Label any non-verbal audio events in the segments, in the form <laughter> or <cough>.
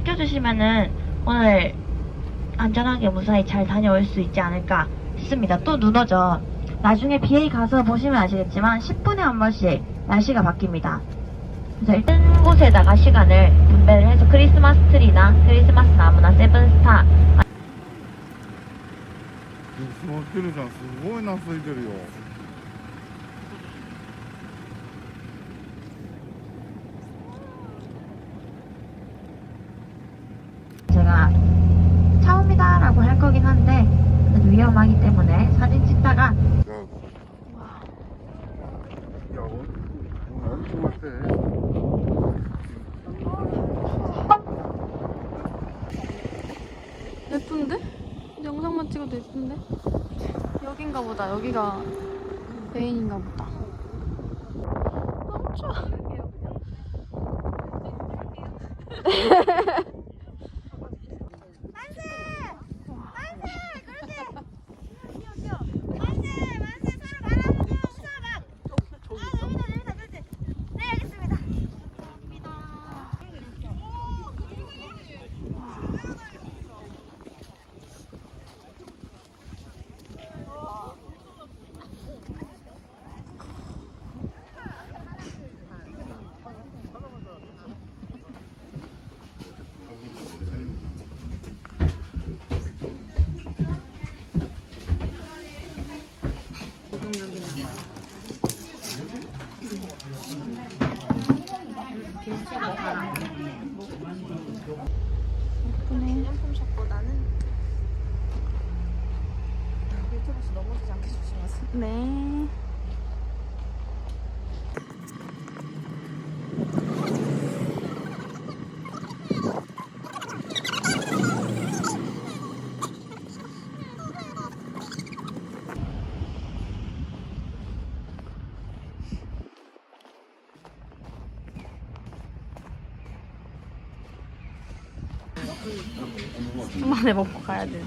시켜주시면은 오늘 안전하게 무사히 잘 다녀올 수 있지 않을까 싶습니다. 또 눈 오죠. 나중에 BA 가서 보시면 아시겠지만 10분에 한 번씩 날씨가 바뀝니다. 그래서 일단 곳에다가 시간을 분배를 해서 크리스마스 트리나 크리스마스 나무나 세븐스타 座ってるじゃんすごいなついてるよ 하기 때문에 사진 찍다가 예쁜데? 영상만 찍어도 예쁜데? 여긴가 보다. 여기가 메인인가 보다. 너무 좋아. 예쁘네. 기념품 샵보다는 유튜브에서 넘어지지 않게 조심하세요. 네. 한 번에 먹고 가야 돼.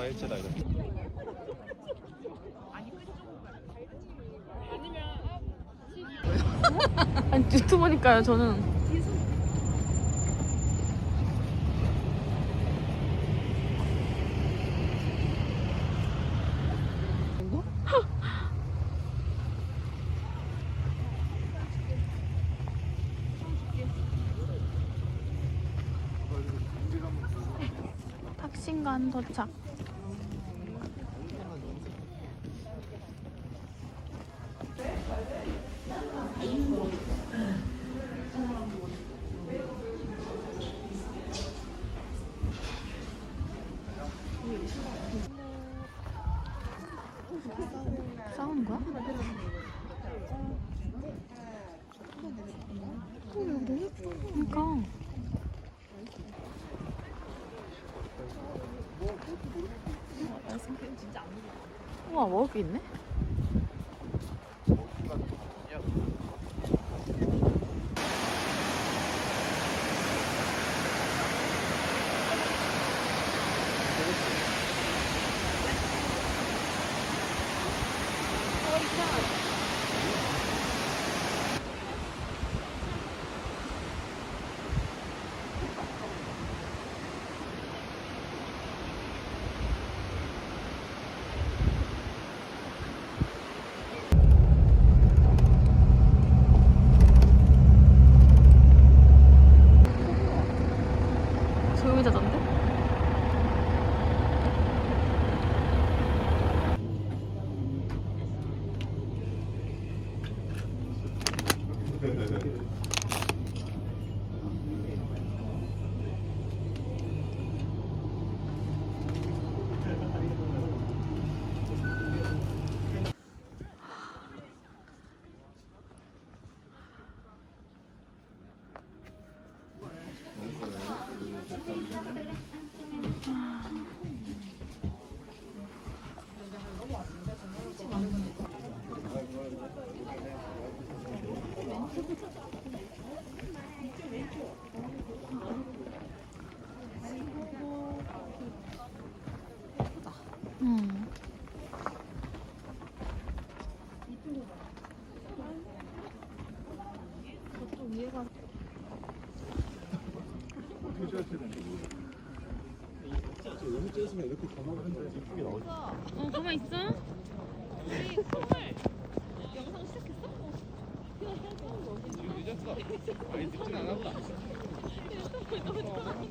<laughs> 아니 유튜버니까요 저는. 탁신간 도착 싸우는 거야? 그러니까 우와 먹을 게 있네? 음. 너무 째으면 이렇게 전화를 하는데 이쁘게 나오지. 어, 가만 있어. 우리 선물 영상 시작했어? 어. 지금 늦었어. 아니 늦진 않았다. 너무 좋아.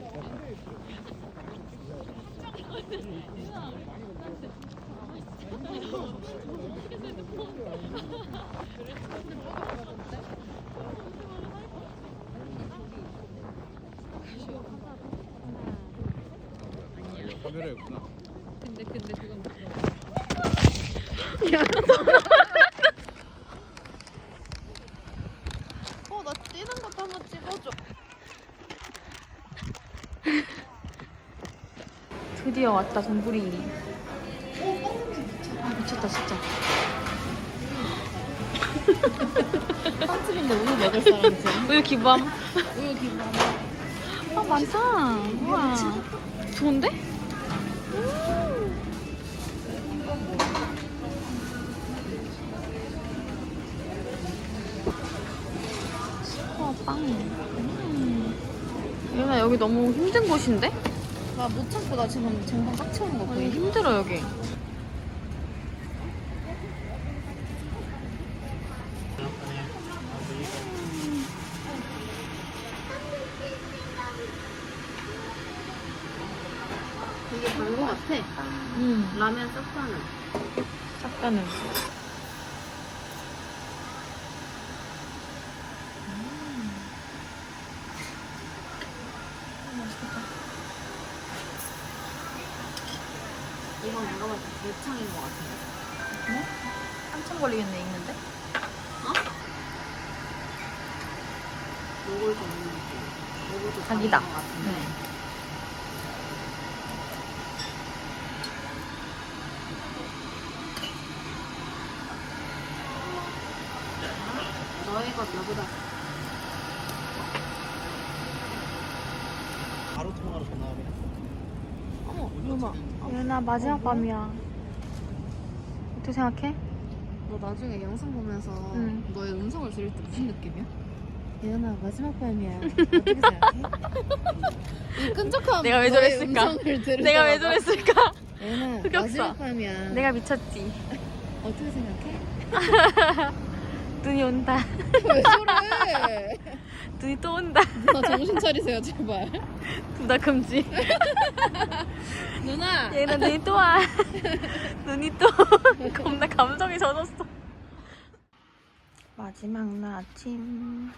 카메라였구나. 근데 근데 그건 어나 뛰는 것도 한번 찍어줘. 드디어 왔다 동굴이. 아 미쳤다 진짜. <laughs> 빵집인데 우유 먹을 사람이지. 우유 기밤. 우유 기분. 아 많다. 우와. 좋은데? 와 빵. 음. 얘나 여기 너무 힘든 곳인데? 나 못 참고 나 지금 정상 딱 채우는 거 아니 보이지? 힘들어 여기. 이게 단거 같아. 음. 라면 싹 사는. 싹 가는. 이건 대창인 것 같은데. 한참 걸리겠네 익는데? 요걸 좀 있는 느낌. 요것도 자기다. 단것 같은데. 너의 것 여기다. 바로 통화로 전화하면 어머 유마. 유나 마지막 밤이야. 어떻게 생각해? 너 나중에 영상 보면서 응. 너의 음성을 들을 때 무슨 느낌이야? 예은아 마지막 밤이야. <laughs> 어떻게 생각해? 이 끈적한 내가 왜 너의 저랬을까? 음성을 들을 내가 왜 때마다 저랬을까? 예은아 <laughs> 흑역사. 마지막 밤이야. 내가 미쳤지. 어떻게 생각해? <laughs> 눈이 온다. 왜 저래? 눈이 또 온다. <laughs> 누나 정신 차리세요 제발. 둘다 금지. <laughs> 누나. 얘는 눈이 또 와. <laughs> 눈이 또 겁나 감정이 젖었어. 마지막 날 아침.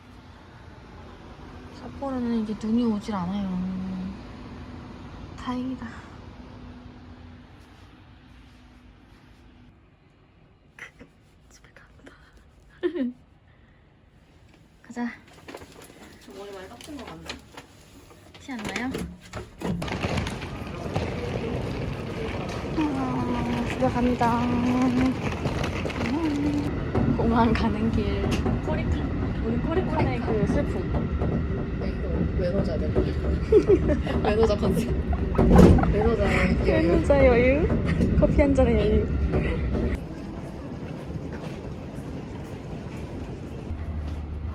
삿포로는 이제 눈이 오질 않아요. 다행이다. 집에 간다. 가자. 저 머리 많이 깎은 거 같네. 티 안 나요? 아, 집에 갑니다. 음, 공항 가는 길. 꼬리칸. 우리 꼬리칸의 그 슬픔. 이거 외노자네. <laughs> 외노자 컨셉. 외노자. 혼자 여유. 커피 한 잔의 여유.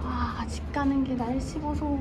와, 집 가는 게 날씨 보소.